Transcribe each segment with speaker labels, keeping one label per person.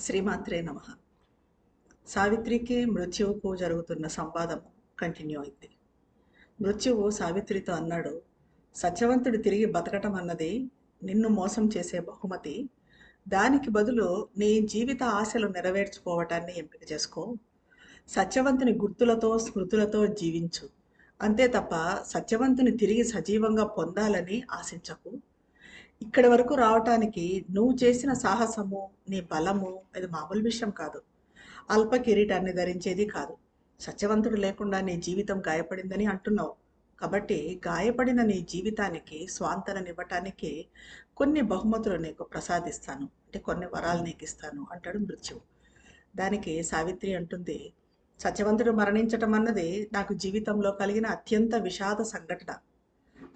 Speaker 1: శ్రీమాత్రే నమ. సావిత్రికి మృత్యువుకు జరుగుతున్న సంవాదం కంటిన్యూ అయింది. మృత్యువు సావిత్రితో అన్నాడు సత్యవంతుడు తిరిగి బతకటం అన్నది నిన్ను మోసం చేసే బహుమతి. దానికి బదులు నీ జీవిత ఆశలు నెరవేర్చుకోవటాన్ని ఎంపిక చేసుకో. సత్యవంతుని గుర్తులతో స్మృతులతో జీవించు. అంతే తప్ప సత్యవంతుని తిరిగి సజీవంగా పొందాలని ఆశించకు. ఇక్కడి వరకు రావటానికి నువ్వు చేసిన సాహసము నీ బలము అది మామూలు విషయం కాదు. అల్ప కిరీటాన్ని ధరించేది కాదు. సత్యవంతుడు లేకుండా నీ జీవితం గాయపడిందని అంటున్నావు. కాబట్టి గాయపడిన నీ జీవితానికి స్వాంతననివ్వటానికి కొన్ని బహుమతులు నీకు ప్రసాదిస్తాను. అంటే కొన్ని వరాలు నీకు ఇస్తాను అంటాడు మృత్యువు. దానికి సావిత్రి అంటుంది సత్యవంతుడు మరణించటం అన్నది నాకు జీవితంలో కలిగిన అత్యంత విషాద సంఘటన.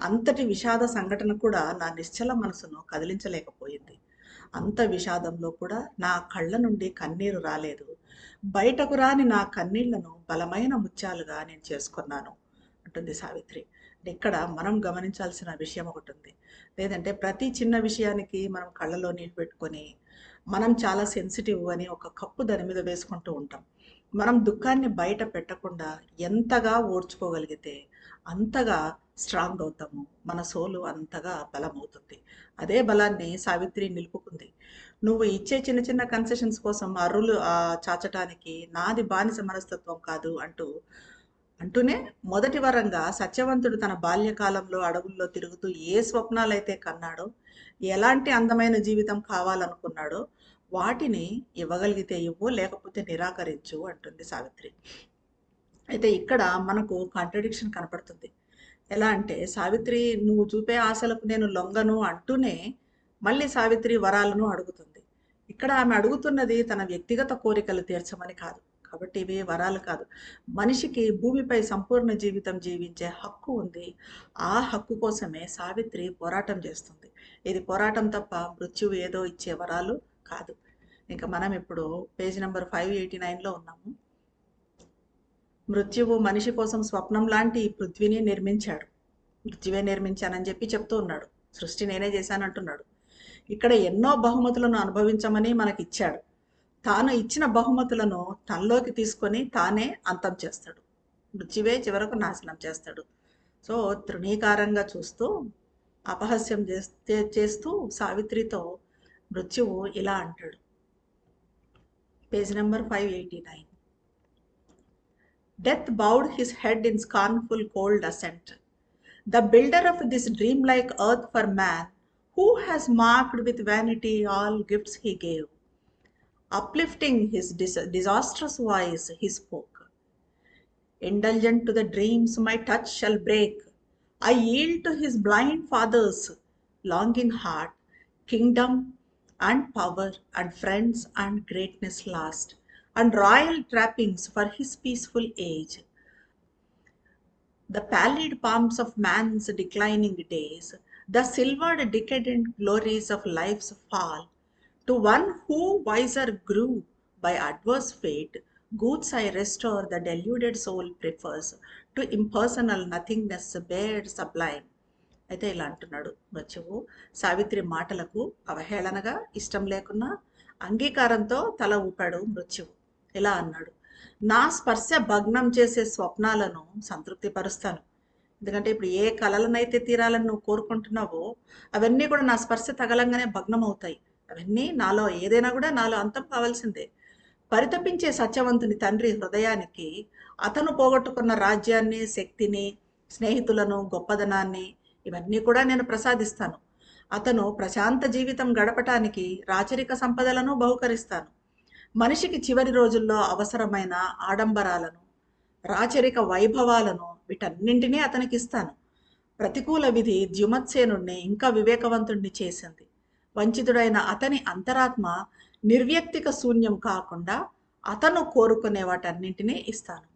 Speaker 1: అంతటి విషాద సంఘటన కూడా నా నిశ్చల మనసును కదిలించలేకపోయింది. అంత విషాదంలో కూడా నా కళ్ళ నుండి కన్నీరు రాలేదు. బయటకు రాని నా కన్నీళ్ళను బలమైన ముత్యాలుగా నేను చేసుకున్నాను అంటుంది సావిత్రి. ఇక్కడ మనం గమనించాల్సిన విషయం ఒకటి ఉంది. లేదంటే ప్రతి చిన్న విషయానికి మనం కళ్ళలో నీళ్ళు పెట్టుకొని మనం చాలా సెన్సిటివ్ అని ఒక కప్పు దాని మీద వేసుకుంటూ ఉంటాం. మనం దుఃఖాన్ని బయట పెట్టకుండా ఎంతగా ఓడ్చుకోగలిగితే అంతగా స్ట్రాంగ్ అవుతాము మన సోలు అంతగా బలమవుతుంది. అదే బలాన్ని సావిత్రి నిలుపుకుంది. నువ్వు ఇచ్చే చిన్న చిన్న కన్సెషన్స్ కోసం అర్రులు చాచటానికి నాది బానిస మనస్తత్వం కాదు అంటూ అంటూనే మొదటి వరంగా సత్యవంతుడు తన బాల్యకాలంలో అడవుల్లో తిరుగుతూ ఏ స్వప్నాలైతే కన్నాడో ఎలాంటి అందమైన జీవితం కావాలనుకున్నాడో వాటిని ఇవ్వగలిగితే ఇవ్వు లేకపోతే నిరాకరించు అంటుంది సావిత్రి. అయితే ఇక్కడ మనకు కాంట్రడిక్షన్ కనపడుతుంది. ఎలా అంటే సావిత్రి నువ్వు చూపే ఆశలకు నేను లొంగను అంటూనే మళ్ళీ సావిత్రి వరాలను అడుగుతుంది. ఇక్కడ ఆమె అడుగుతున్నది తన వ్యక్తిగత కోరికలు తీర్చమని కాదు కాబట్టి ఇవి వరాలు కాదు. మనిషికి భూమిపై సంపూర్ణ జీవితం జీవించే హక్కు ఉంది. ఆ హక్కు కోసమే సావిత్రి పోరాటం చేస్తుంది. ఇది పోరాటం తప్ప మృత్యువు ఏదో ఇచ్చే వరాలు కాదు. ఇంకా మనం ఇప్పుడు పేజ్ నెంబర్ ఫైవ్ ఎయిటీ నైన్లో ఉన్నాము. మృత్యువు మనిషి కోసం స్వప్నం లాంటి ఈ పృథ్వీని నిర్మించాడు. మృత్యువే నిర్మించానని చెప్పి చెప్తూ ఉన్నాడు. సృష్టి నేనే చేశానంటున్నాడు. ఇక్కడ ఎన్నో బహుమతులను అనుభవించమని మనకి ఇచ్చాడు తాను ఇచ్చిన బహుమతులను తనలోకి తీసుకొని తానే అంతం చేస్తాడు. మృత్యువే చివరకు నాశనం చేస్తాడు. సో తృణీకారంగా చూస్తూ అపహస్యం చేస్తే చేస్తూ సావిత్రితో మృత్యువు ఇలా అంటాడు. Page number five eighty nine. Death bowed his head in scornful cold assent. The builder of this dreamlike earth for man, who has marked with vanity all gifts he gave. Uplifting his dis- disastrous voice, he spoke. Indulgent to the dreams my touch shall break, I yield to his blind father's longing heart, kingdom and power and friends and greatness last, and royal trappings for his peaceful age. The pallid palms of man's declining days, the silvered decadent glories of life's fall, to one who wiser grew by adverse fate, goods I restore the deluded soul prefers to impersonal nothingness bared sublime. అయితే ఇలా అంటున్నాడు మృత్యువు సావిత్రి మాటలకు అవహేళనగా ఇష్టం లేకున్నా అంగీకారంతో తల ఊపాడు మృత్యువు ఇలా అన్నాడు. నా స్పర్శ భగ్నం చేసే స్వప్నాలను సంతృప్తిపరుస్తాను. ఎందుకంటే ఇప్పుడు ఏ కలలనైతే తీరాలని నువ్వు కోరుకుంటున్నావో అవన్నీ కూడా నా స్పర్శ తగలంగానే భగ్నం అవుతాయి. అవన్నీ నాలో ఏదైనా కూడా నాలో అంతం కావాల్సిందే. పరితపించే సత్యవంతుని తండ్రి హృదయానికి అతను పోగొట్టుకున్న రాజ్యాన్ని శక్తిని స్నేహితులను గొప్పదనాన్ని ఇవన్నీ కూడా నేను ప్రసాదిస్తాను. అతను ప్రశాంత జీవితం గడపటానికి రాచరిక సంపదలను బహుకరిస్తాను. మనిషికి చివరి రోజుల్లో అవసరమైన ఆడంబరాలను రాచరిక వైభవాలను వీటన్నింటినీ అతనికి ఇస్తాను ప్రతికూల విధి ద్యుమత్సేనుణ్ణి ఇంకా వివేకవంతుణ్ణి చేసింది. వంచితుడైన అతని అంతరాత్మ నిర్వ్యక్తిక శూన్యం కాకుండా అతను కోరుకునే వాటన్నింటినీ ఇస్తాను.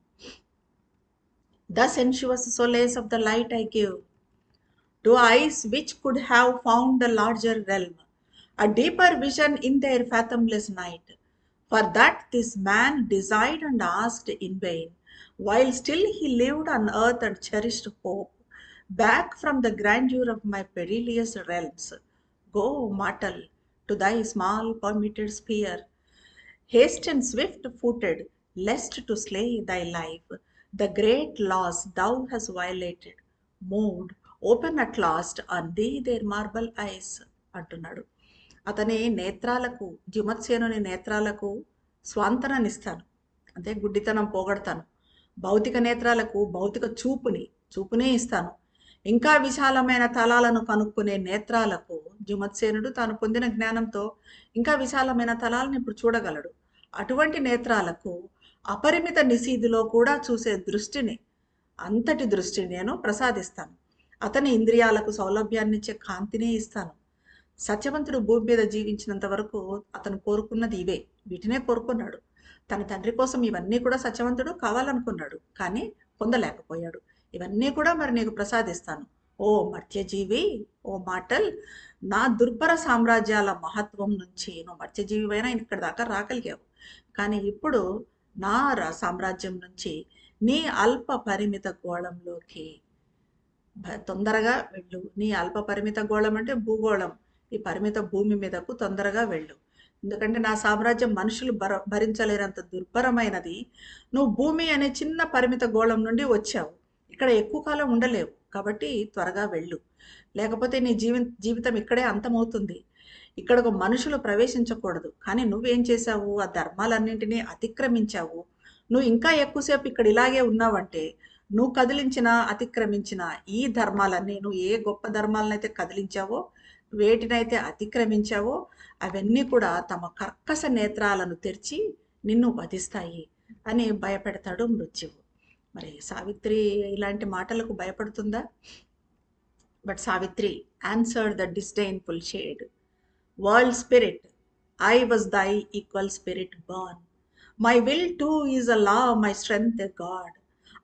Speaker 1: The sensuous solace of the light I give. To eyes which could have found the larger realm. A deeper vision in their fathomless night. For that this man desired and asked in vain, while still he lived on earth and cherished hope, back from the grandeur of my perilous realms. Go, mortal, to thy small permitted sphere. hasten swift footed, lest to slay thy life. The great laws thou hast violated, moved, open at last on thee their marble eyes అంటున్నాడు అతని నేత్రాలకు జిమత్సేనుని నేత్రాలకు స్వాంతననిస్తాను. అంటే గుడ్డితనం పోగొడతాను. భౌతిక నేత్రాలకు భౌతిక చూపుని చూపునే ఇస్తాను. ఇంకా విశాలమైన తలాలను కనుక్కునే నేత్రాలకు జుమత్సేనుడు తాను పొందిన జ్ఞానంతో ఇంకా విశాలమైన తలాలను ఇప్పుడు చూడగలడు. అటువంటి నేత్రాలకు అపరిమిత నిశీధిలో కూడా చూసే దృష్టిని అంతటి దృష్టిని నేను ప్రసాదిస్తాను. అతని ఇంద్రియాలకు సౌలభ్యాన్నిచ్చే కాంతినే ఇస్తాను. సత్యవంతుడు భూమి మీద జీవించినంత వరకు అతను కోరుకున్నది ఇవే. వీటినే కోరుకున్నాడు. తన తండ్రి కోసం ఇవన్నీ కూడా సత్యవంతుడు కావాలనుకున్నాడు. కానీ పొందలేకపోయాడు. ఇవన్నీ కూడా మరి నీకు ప్రసాదిస్తాను. ఓ మర్త్యజీవి ఓ మాటల్ నా దుర్భర సామ్రాజ్యాల మహత్వం నుంచి నువ్వు మర్త్యజీవివైనా ఇక్కడ దాకా రాగలిగావు. కానీ ఇప్పుడు నా రా సామ్రాజ్యం నుంచి నీ అల్ప పరిమిత గోళంలోకి తొందరగా వెళ్ళు. నీ అల్ప పరిమిత గోళం అంటే భూగోళం. ఈ పరిమిత భూమి మీదకు తొందరగా వెళ్ళు. ఎందుకంటే నా సామ్రాజ్యం మనుషులు భర భరించలేనంత దుర్భరమైనది. నువ్వు భూమి అనే చిన్న పరిమిత గోళం నుండి వచ్చావు. ఇక్కడ ఎక్కువ కాలం ఉండలేవు. కాబట్టి త్వరగా వెళ్ళు. లేకపోతే నీ జీవి జీవితం ఇక్కడే అంతమవుతుంది. ఇక్కడకు మనుషులు ప్రవేశించకూడదు. కానీ నువ్వేం చేశావు? ఆ ధర్మాలన్నింటినీ అతిక్రమించావు. నువ్వు ఇంకా ఎక్కువసేపు ఇక్కడ ఇలాగే ఉన్నావంటే నువ్వు కదిలించిన అతిక్రమించిన ఈ ధర్మాలన్నీ నువ్వు ఏ గొప్ప ధర్మాలనైతే కదిలించావో వేటినైతే అతిక్రమించావో అవన్నీ కూడా తమ కర్కశ నేత్రాలను తెరిచి నిన్ను వధిస్తాయి అని భయపెడతాడు మృత్యువు. మరి సావిత్రి ఇలాంటి మాటలకు భయపడుతుందా? But Savitri answer the disdainful shade world spirit I was thy equal spirit born my will too is a law my strength a god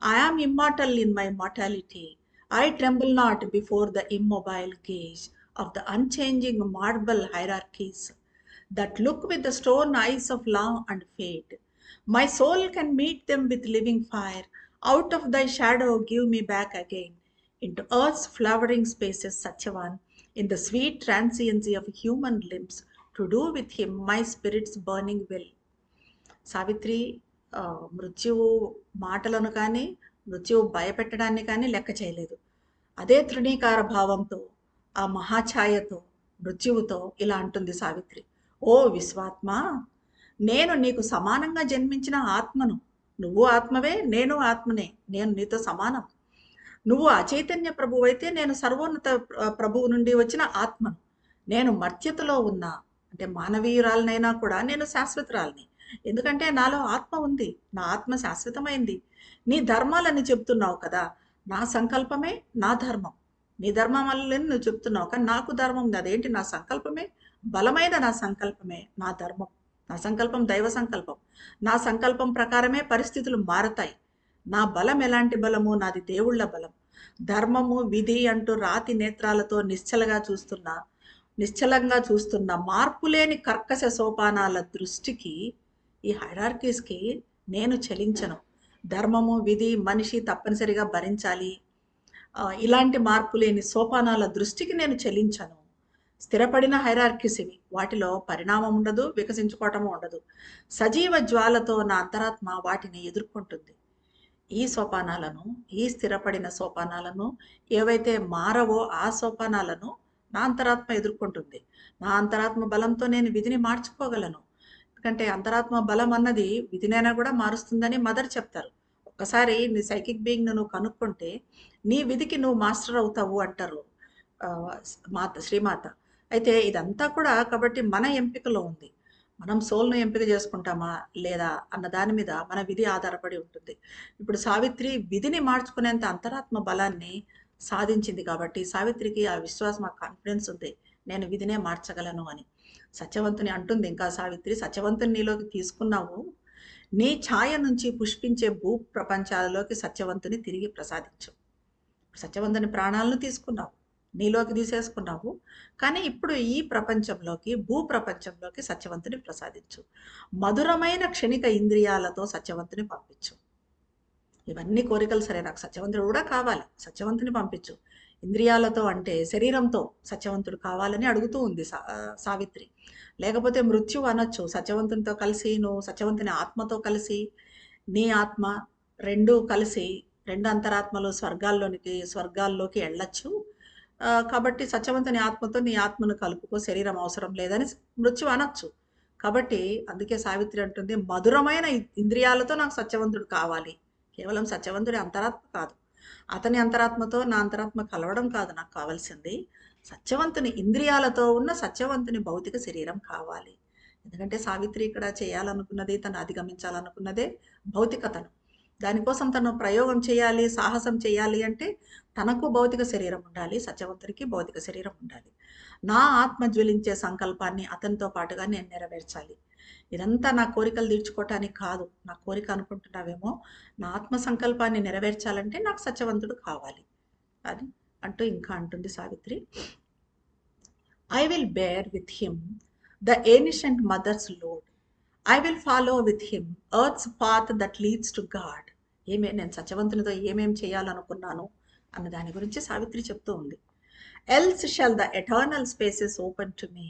Speaker 1: I immortal immortal in my mortality. I tremble not before the immobile of the unchanging marble hierarchies that look with the stone eyes of law and fate. My soul can meet them with living fire. Out of thy shadow, give me back again into earth's flowering spaces, such in the sweet transiency of human limbs, to do with him my spirit's burning will. Savitri ఆ, మృత్యువు మాటలను కానీ మృత్యువు భయపెట్టడాన్ని కానీ లెక్క చేయలేదు అదే తృణీకార భావంతో ఆ మహాఛాయతో మృత్యువుతో ఇలా అంటుంది సావిత్రి. ఓ విశ్వాత్మ నేను నీకు సమానంగా జన్మించిన ఆత్మను నువ్వు ఆత్మవే నేను ఆత్మనే నేను నీతో సమానం. నువ్వు అచైతన్య ప్రభువు అయితే నేను సర్వోన్నత ప్రభువు నుండి వచ్చిన ఆత్మను. నేను మర్త్యతలో ఉన్న అంటే మానవీయురాలనైనా కూడా నేను శాశ్వతరాలని. ఎందుకంటే నాలో ఆత్మ ఉంది నా ఆత్మ శాశ్వతమైంది. నీ ధర్మాలని చెప్తున్నావు కదా నా సంకల్పమే నా ధర్మం. నీ ధర్మం వల్లనే నువ్వు చెప్తున్నావు. కానీ నాకు ధర్మం ఉంది అదేంటి నా సంకల్పమే? బలమైన నా సంకల్పమే. నా ధర్మం. నా సంకల్పం దైవ సంకల్పం. నా సంకల్పం ప్రకారమే పరిస్థితులు మారతాయి. నా బలం ఎలాంటి బలము? నాది దేవుళ్ళ బలం. ధర్మము విధి అంటూ రాతి నేత్రాలతో నిశ్చలగా చూస్తున్న నిశ్చలంగా చూస్తున్న మార్పులేని కర్కశ సోపానాల దృష్టికి ఈ హైరార్కీస్కి నేను చలించను. ధర్మము విధి మనిషి తప్పనిసరిగా భరించాలి. ఇలాంటి మార్పు లేని సోపానాల దృష్టికి నేను చెల్లించను. స్థిరపడిన హైరార్కిస్ ఇవి. వాటిలో పరిణామం ఉండదు వికసించుకోవటము ఉండదు. సజీవ జ్వాలతో నా అంతరాత్మ వాటిని ఎదుర్కొంటుంది. ఈ సోపానాలను ఈ స్థిరపడిన సోపానాలను ఏవైతే మారవో ఆ సోపానాలను నా అంతరాత్మ ఎదుర్కొంటుంది. నా అంతరాత్మ బలంతో నేను విధిని మార్చుకోగలను. ఎందుకంటే అంతరాత్మ బలం అన్నది విధినైనా కూడా మారుస్తుందని మదర్ చెప్తారు. ఒకసారి నీ సైకిక్ బీయింగ్ నువ్వు కనుక్కుంటే నీ విధికి నువ్వు మాస్టర్ అవుతావు అంటారు మాత శ్రీమాత. అయితే ఇదంతా కూడా కాబట్టి మన ఎంపికలో ఉంది. మనం సోల్ను ఎంపిక చేసుకుంటామా లేదా అన్న దాని మీద మన విధి ఆధారపడి ఉంటుంది. ఇప్పుడు సావిత్రి విధిని మార్చుకునేంత అంతరాత్మ బలాన్ని సాధించింది కాబట్టి సావిత్రికి ఆ విశ్వాసం ఆ కాన్ఫిడెన్స్ ఉంది. నేను విధినే మార్చగలను అని. సత్యవంతుని అంటుంది ఇంకా సావిత్రి సత్యవంతుని నీలోకి తీసుకున్నావు నీ ఛాయ నుంచి పుష్పించే భూ ప్రపంచాలలోకి సత్యవంతుని తిరిగి ప్రసాదించు. సత్యవంతుని ప్రాణాలను తీసుకున్నావు నీలోకి తీసేసుకున్నావు. కానీ ఇప్పుడు ఈ ప్రపంచంలోకి భూ ప్రపంచంలోకి సత్యవంతుని ప్రసాదించు. మధురమైన క్షణిక ఇంద్రియాలతో సత్యవంతుని పంపించు. ఇవన్నీ కోరికలు సరే నాకు సత్యవంతుడు కూడా కావాలి సత్యవంతుని పంపించు. ఇంద్రియాలతో అంటే శరీరంతో సత్యవంతుడు కావాలని అడుగుతూ ఉంది సా సావిత్రి. లేకపోతే మృత్యువు అనొచ్చు. సత్యవంతునితో కలిసి నువ్వు సత్యవంతుని ఆత్మతో కలిసి నీ ఆత్మ రెండు కలిసి రెండు అంతరాత్మలు స్వర్గాల్లోనికి స్వర్గాల్లోకి వెళ్ళచ్చు కాబట్టి సత్యవంతుని ఆత్మతో నీ ఆత్మను కలుపుకో శరీరం అవసరం లేదని మృత్యు అనొచ్చు. కాబట్టి అందుకే సావిత్రి అంటుంది మధురమైన ఇంద్రియాలతో నాకు సత్యవంతుడు కావాలి. కేవలం సత్యవంతుడి అంతరాత్మ కాదు. అతని అంతరాత్మతో నా అంతరాత్మ కలవడం కాదు నాకు కావాల్సింది. సత్యవంతుని ఇంద్రియాలతో ఉన్న సత్యవంతుని భౌతిక శరీరం కావాలి. ఎందుకంటే సావిత్రి ఇక్కడ చేయాలనుకున్నది తను అధిగమించాలనుకున్నదే భౌతికతను. దానికోసం తను ప్రయోగం చేయాలి సాహసం చేయాలి అంటే తనకు భౌతిక శరీరం ఉండాలి సత్యవంతుడికి భౌతిక శరీరం ఉండాలి. నా ఆత్మ జ్వలించే సంకల్పాన్ని అతనితో పాటుగా నేను నెరవేర్చాలి. ఇదంతా నా కోరికలు తీర్చుకోవటానికి కాదు. నా కోరిక అనుకుంటున్నావేమో నా ఆత్మ సంకల్పాన్ని నెరవేర్చాలంటే నాకు సత్యవంతుడు కావాలి. అది అంటూ ఇంకా అంటుంది Savitri. I will bear with him the ancient mother's load I will follow with him earth's path that leads to God ఏమే నేను సత్యవంతునితో ఏమేం చేయాలనుకున్నాను అన్న దాని గురించి సావిత్రి చెప్తూ ఉంది. Else shall the eternal spaces open to me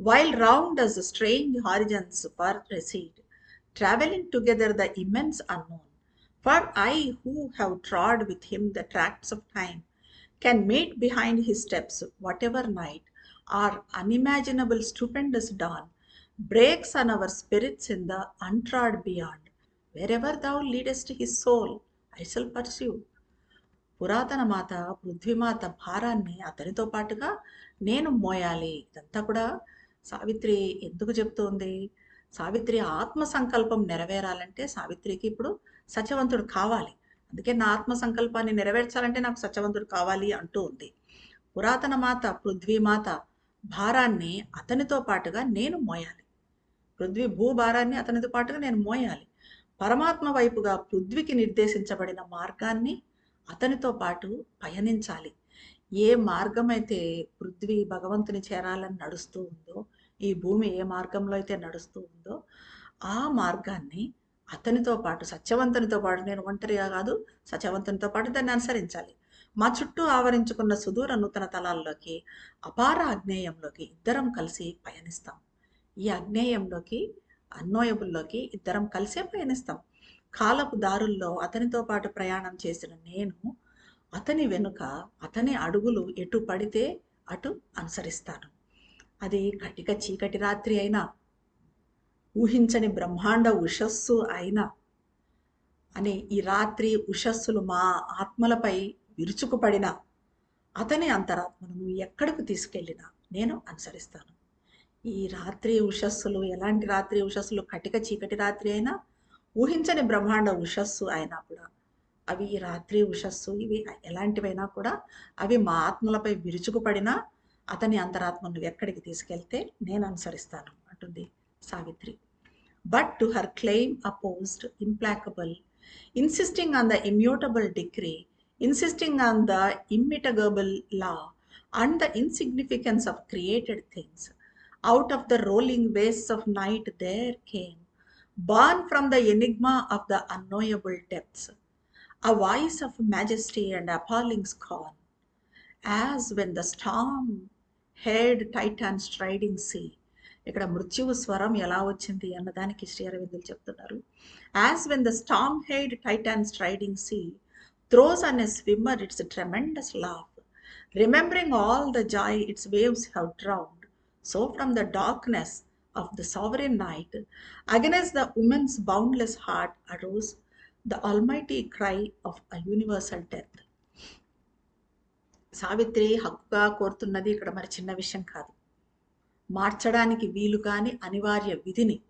Speaker 1: while round us strange horizons far recede travelling together the immense unknown for I who have trod with him the tracts of time can meet behind his steps whatever night or unimaginable stupendous dawn breaks on our spirits in the untrod beyond. Wherever thou leadest his soul, I shall pursue. పురాతన మాత పృథ్వీమాత భారాన్ని అతనితో పాటుగా నేను మోయాలి ఇదంతా కూడా సావిత్రి ఎందుకు చెప్తోంది సావిత్రి ఆత్మ సంకల్పం నెరవేరాలంటే సావిత్రికి ఇప్పుడు సత్యవంతుడు కావాలి అందుకే నా ఆత్మ సంకల్పాన్ని నెరవేర్చాలంటే నాకు సత్యవంతుడు కావాలి అంటూ ఉంది. పురాతన మాత పృథ్వీమాత భారాన్ని అతనితో పాటుగా నేను మోయాలి. పృథ్వీ భూభారాన్ని అతనితో పాటుగా నేను మోయాలి. పరమాత్మ వైపుగా పృథ్వీకి నిర్దేశించబడిన మార్గాన్ని అతనితో పాటు పయనించాలి. ఏ మార్గం అయితే పృథ్వీ భగవంతుని చేరాలని నడుస్తూ ఉందో ఈ భూమి ఏ మార్గంలో అయితే నడుస్తూ ఉందో ఆ మార్గాన్ని అతనితో పాటు సత్యవంతునితో పాటు నేను ఒంటరిగా కాదు సత్యవంతునితో పాటు దాన్ని అనుసరించాలి. మా చుట్టూ ఆవరించుకున్న సుదూర నూతన తలాల్లోకి అపార అగ్నేయంలోకి ఇద్దరం కలిసి పయనిస్తాం. ఈ అగ్నేయంలోకి అన్నోయబుల్లోకి ఇద్దరం కలిసే పయనిస్తాం. కాలపు దారుల్లో అతనితో పాటు ప్రయాణం చేసిన నేను అతని వెనుక అతని అడుగులు ఎటు పడితే అటు అనుసరిస్తాను. అది కటిక చీకటి రాత్రి అయినా ఊహించని బ్రహ్మాండ ఉషస్సు అయినా అని ఈ రాత్రి ఉషస్సులు మా ఆత్మలపై విరుచుకుపడిన అతని అంతరాత్మను ఎక్కడికి తీసుకెళ్ళినా నేను అనుసరిస్తాను. ఈ రాత్రి ఉషస్సులు ఎలాంటి రాత్రి ఉషస్సులు? కటిక చీకటి రాత్రి అయినా ఊహించని బ్రహ్మాండ ఉషస్సు అయినా కూడా అవి ఈ రాత్రి ఉషస్సు ఇవి ఎలాంటివైనా కూడా అవి మా ఆత్మలపై విరుచుకుపడినా అతని అంతరాత్మను ఎక్కడికి తీసుకెళ్తే నేను అనుసరిస్తాను అంటుంది. Savitri. But to her claim opposed implacable, insisting on the immutable decree, insisting on the immitigable law, and the insignificance of created things. Out of the rolling wastes of night there came, born from the enigma of the unknowable depths, a voice of majesty and appalling scorn, as when the storm-haired titan striding sea, ఇక్కడ మృత్యువు స్వరం ఎలా వచ్చింది అన్నదానికి శ్రీ అరవిందులు చెప్తున్నారు. As when the storm haired titan striding sea throws on a swimmer its tremendous laugh remembering all the joy its waves have drowned so from the darkness of the sovereign night against the woman's boundless heart arose the almighty cry of a universal death Savitri హక్కుగా కోరుతున్నది ఇక్కడ మరి చిన్న విషయం కాదు. మార్చడానికి వీలు కాని అనివార్య విధిని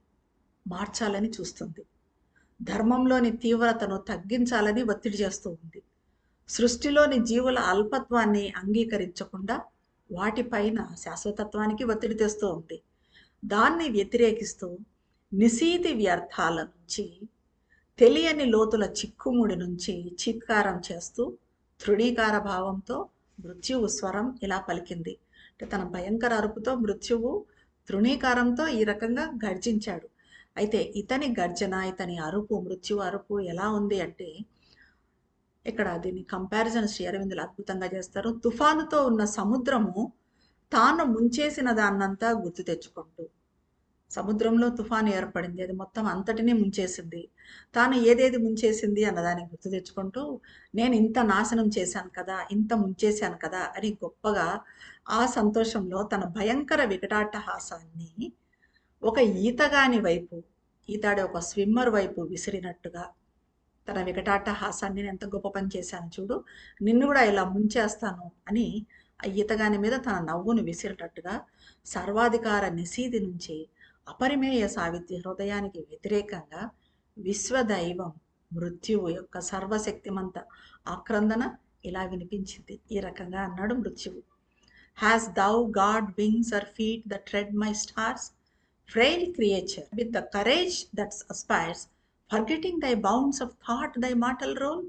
Speaker 1: మార్చాలని చూస్తుంది. ధర్మంలోని తీవ్రతను తగ్గించాలని ఒత్తిడి చేస్తూ ఉంది. సృష్టిలోని జీవుల అల్పత్వాన్ని అంగీకరించకుండా వాటిపైన శాశ్వతత్వానికి ఒత్తిడి తెస్తూ ఉంది. దాన్ని వ్యతిరేకిస్తూ నిశీతి వ్యర్థాల నుంచి తెలియని లోతుల చిక్కుముడి నుంచి చిత్కారం చేస్తూ తృణీకార భావంతో మృత్యువు స్వరం ఇలా పలికింది. అంటే తన భయంకర అరుపుతో మృత్యువు తృణీకారంతో ఈ రకంగా గర్జించాడు. అయితే ఇతని గర్జన ఇతని అరుపు మృత్యు అరుపు ఎలా ఉంది అంటే ఇక్కడ దీన్ని కంపారిజన్ శ్రీ అరవిందులు అద్భుతంగా చేస్తారు. తుఫానుతో ఉన్న సముద్రము తాను ముంచేసిన దాన్నంతా గుర్తు తెచ్చుకుంటూ సముద్రంలో తుఫాను ఏర్పడింది. అది మొత్తం అంతటినీ ముంచేసింది. తాను ఏదేది ముంచేసింది అన్నదాన్ని గుర్తు తెచ్చుకుంటూ నేను ఇంత నాశనం చేశాను కదా ఇంత ముంచేశాను కదా అని గొప్పగా ఆ సంతోషంలో తన భయంకర వికటాట్టహాసాన్ని ఒక ఈతగాని వైపు ఈతాడే ఒక స్విమ్మర్ వైపు విసిరినట్టుగా తన వికటాట్టహాసాన్ని నేను ఎంత గొప్ప పని చేశాను చూడు నిన్ను కూడా ఇలా ముంచేస్తాను అని ఆ ఈతగాని మీద తన నవ్వును విసిరేటట్టుగా సర్వాధికార నిశీది నుంచి అపరిమేయ సావిత్రి హృదయానికి వ్యతిరేకంగా విశ్వదైవం మృత్యువు యొక్క సర్వశక్తిమంత ఆక్రందన ఇలా వినిపించింది. ఈ రకంగా అన్నాడు మృత్యువు. Has thou god wings or feet the tread my stars frail creature with the courage that's aspires forgetting thy bounds of thought thy mortal role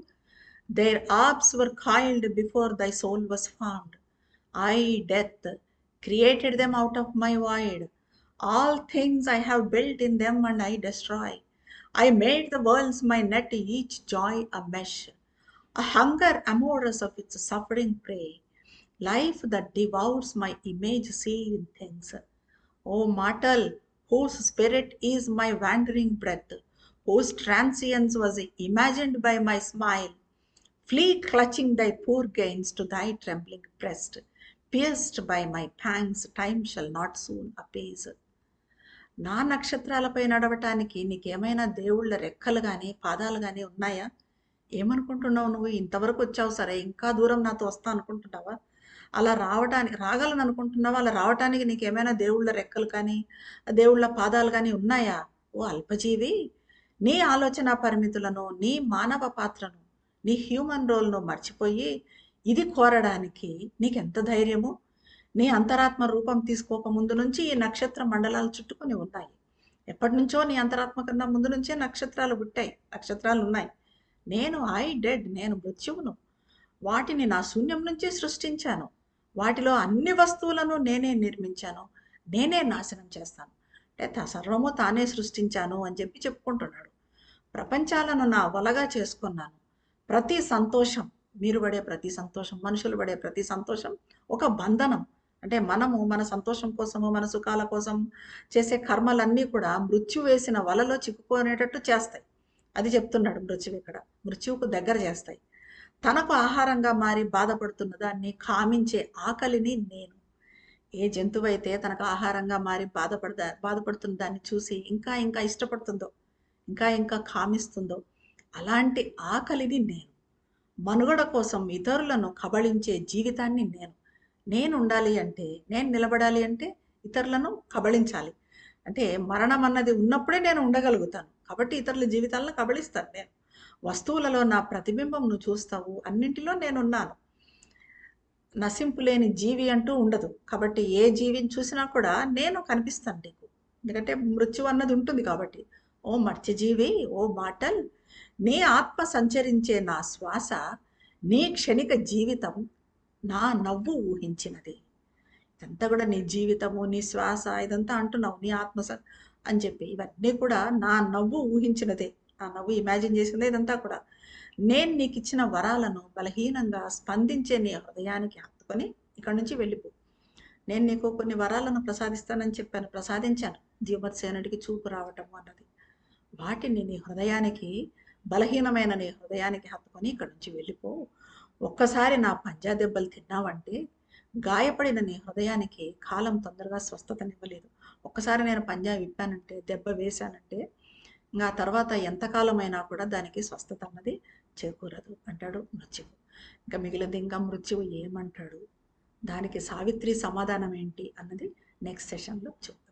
Speaker 1: their orbs were coiled before thy soul was formed I Death created them out of my void. All things I have built in them and I destroy. I made the worlds my net, each joy a mesh, a hunger amorous of its suffering prey, life that devours my image seen things. O mortal, whose spirit is my wandering breath, whose transience was imagined by my smile, flee clutching thy poor gains to thy trembling breast. pierced by my pangs, time shall not soon appease. నా నక్షత్రాలపై నడవటానికి నీకేమైనా దేవుళ్ళ రెక్కలు కానీ పాదాలు కానీ ఉన్నాయా? ఏమనుకుంటున్నావు నువ్వు? ఇంతవరకు వచ్చావు సరే ఇంకా దూరం నాతో వస్తా అనుకుంటున్నావా? అలా రావటానికి రాగలను అనుకుంటున్నావా? అలా రావటానికి నీకేమైనా దేవుళ్ళ రెక్కలు కానీ దేవుళ్ళ పాదాలు కానీ ఉన్నాయా? ఓ అల్పజీవి నీ ఆలోచన పరిమితులను నీ మానవ పాత్రను నీ హ్యూమన్ రోల్ను మర్చిపోయి ఇది కోరడానికి నీకెంత ధైర్యము? నీ అంతరాత్మ రూపం తీసుకోక ముందు నుంచి ఈ నక్షత్ర మండలాలు చుట్టుకొని ఉన్నాయి ఎప్పటి నుంచో నీ అంతరాత్మ కన్నా ముందు నుంచే నక్షత్రాలు పుట్టాయి. నక్షత్రాలు ఉన్నాయి. నేను ఐ డెడ్ నేను మృత్యువును. వాటిని నా శూన్యం నుంచే సృష్టించాను. వాటిలో అన్ని వస్తువులను నేనే నిర్మించాను. నేనే నాశనం చేస్తాను. అంటే తా- సర్వము తానే సృష్టించాను అని చెప్పి చెప్పుకుంటున్నాడు. ప్రపంచాలను నా వలగా చేసుకున్నాను. ప్రతి సంతోషం మీరు పడే ప్రతి సంతోషం మనుషులు పడే ప్రతి సంతోషం ఒక బంధనం. అంటే మనము మన సంతోషం కోసము మన సుఖాల కోసం చేసే కర్మలన్నీ కూడా మృత్యు వేసిన వలలో చిక్కుకునేటట్టు చేస్తాయి. అది చెప్తున్నాడు మృత్యువు ఇక్కడ మృత్యువుకు దగ్గర చేస్తాయి. తనకు ఆహారంగా మారి బాధపడుతున్న దాన్ని కామించే ఆకలిని నేను. ఏ జంతువు అయితే తనకు ఆహారంగా మారి బాధపడదా బాధపడుతున్న దాన్ని చూసి ఇంకా ఇంకా ఇష్టపడుతుందో ఇంకా ఇంకా కామిస్తుందో అలాంటి ఆకలిని నేను. మనుగడ కోసం ఇతరులను కబళించే జీవితాన్ని నేను. నేను ఉండాలి అంటే నేను నిలబడాలి అంటే ఇతరులను కబళించాలి. అంటే మరణం అన్నది ఉన్నప్పుడే నేను ఉండగలుగుతాను. కాబట్టి ఇతరుల జీవితాలను కబళిస్తాను నేను. వస్తువులలో నా ప్రతిబింబం నువ్వు చూస్తావు అన్నింటిలో నేనున్నాను. నశింపు లేని జీవి అంటూ ఉండదు. కాబట్టి ఏ జీవిని చూసినా కూడా నేను కనిపిస్తాను నీకు. ఎందుకంటే మృత్యు అన్నది ఉంటుంది కాబట్టి. ఓ మత్స్యజీవి ఓ మాటల్ నీ ఆత్మ సంచరించే నా శ్వాస నీ క్షణిక జీవితం నా నవ్వు ఊహించినది. ఇదంతా కూడా నీ జీవితము నీ శ్వాస ఇదంతా అంటున్నావు నీ ఆత్మ అని చెప్పి ఇవన్నీ కూడా నా నవ్వు ఊహించినదే. నా నవ్వు ఇమాజిన్ చేసిందే ఇదంతా కూడా. నేను నీకు ఇచ్చిన వరాలను బలహీనంగా స్పందించే నీ హృదయానికి హత్తుకొని ఇక్కడి నుంచి వెళ్ళిపో. నేను నీకు కొన్ని వరాలను ప్రసాదిస్తానని చెప్పాను ప్రసాదించాను. జీవత్సేనుడికి చూపు రావటం అన్నది. వాటిని నీ హృదయానికి బలహీనమైన నీ హృదయానికి హత్తుకొని ఇక్కడి నుంచి వెళ్ళిపో. ఒక్కసారి నా పంజా దెబ్బలు తిన్నావంటే గాయపడిన నీ హృదయానికి కాలం తొందరగా స్వస్థతనివ్వలేదు. ఒక్కసారి నేను పంజా విప్పానంటే దెబ్బ వేశానంటే ఇంకా తర్వాత ఎంతకాలమైనా కూడా దానికి స్వస్థత అన్నది చేకూరదు అంటాడు మృత్యువు. ఇంకా మిగిలింది ఇంకా మృత్యువు ఏమంటాడు? దానికి సావిత్రి సమాధానం ఏంటి? అన్నది నెక్స్ట్ సెషన్లో చూద్దాం